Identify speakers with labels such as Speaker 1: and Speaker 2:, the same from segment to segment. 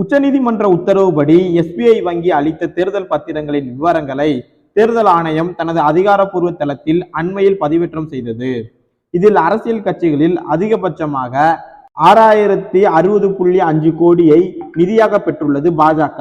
Speaker 1: உச்சநீதிமன்ற உத்தரவுப்படி எஸ்பிஐ வங்கி அளித்த தேர்தல் பத்திரங்களின் விவரங்களை தேர்தல் ஆணையம் தனது அதிகாரப்பூர்வ தளத்தில் அண்மையில் பதிவேற்றம் செய்தது. இதில் அரசியல் கட்சிகளில் அதிகபட்சமாக ஆறாயிரத்தி அறுபது புள்ளி அஞ்சு கோடியை நிதியாக பெற்றுள்ளது பாஜக.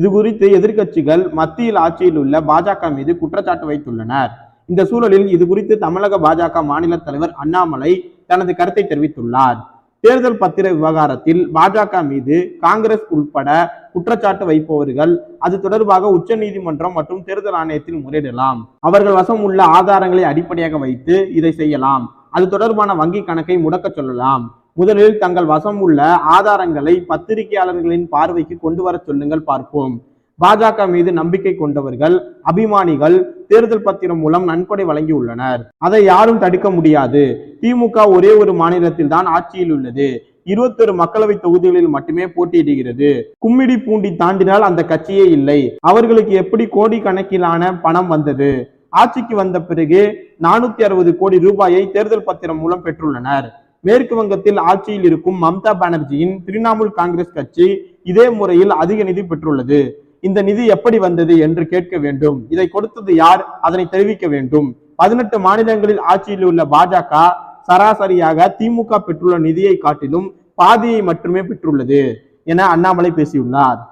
Speaker 1: இது குறித்து எதிர்க்கட்சிகள் மத்தியில் ஆட்சியில் உள்ள பாஜக மீது குற்றச்சாட்டு வைத்துள்ளனர். இந்த சூழலில் இது குறித்து தமிழக பாஜக மாநில தலைவர் அண்ணாமலை தனது கருத்தை தெரிவித்துள்ளார். தேர்தல் பத்திர விவகாரத்தில் பாஜக மீது காங்கிரஸ் உள்பட குற்றச்சாட்டு வைப்பவர்கள் அது தொடர்பாக உச்ச நீதிமன்றம் மற்றும் தேர்தல் ஆணையத்தில் முறையிடலாம். அவர்கள் வசம் உள்ள ஆதாரங்களை அடிப்படையாக வைத்து இதை செய்யலாம். அது தொடர்பான வங்கி கணக்கை முடக்க சொல்லலாம். முதலில் தங்கள் வசம் உள்ள ஆதாரங்களை பத்திரிகையாளர்களின் பார்வைக்கு கொண்டு வர சொல்லுங்கள் பார்ப்போம். பாஜக மீது நம்பிக்கை கொண்டவர்கள் அபிமானிகள் தேர்தல் பத்திரம் மூலம் நன்கொடை வழங்கியுள்ளனர். அதை யாரும் தடுக்க முடியாது. திமுக ஒரே ஒரு மாநிலத்தில் தான் ஆட்சியில் உள்ளது. இருபத்தொரு மக்களவை தொகுதிகளில் மட்டுமே போட்டியிடுகிறது. கும்மிடி பூண்டி தாண்டினால் அந்த கட்சியே இல்லை. அவர்களுக்கு எப்படி கோடி கணக்கிலான பணம் வந்தது? ஆட்சிக்கு வந்த பிறகு நானூத்தி அறுபது கோடி ரூபாயை தேர்தல் பத்திரம் மூலம் பெற்றுள்ளனர். மேற்கு வங்கத்தில் ஆட்சியில் இருக்கும் மம்தா பானர்ஜியின் திரிணாமுல் காங்கிரஸ் கட்சி இதே முறையில் அதிக நிதி பெற்றுள்ளது. இந்த நிதி எப்படி வந்தது என்று கேட்க வேண்டும். இதை கொடுத்தது யார்? அதனை தெரிவிக்க வேண்டும். பதினெட்டு மாநிலங்களில் ஆட்சியில் உள்ள பாஜக சராசரியாக திமுக பெற்றுள்ள நிதியை காட்டிலும் பாதியை மட்டுமே பெற்றுள்ளது என அண்ணாமலை பேசியுள்ளார்.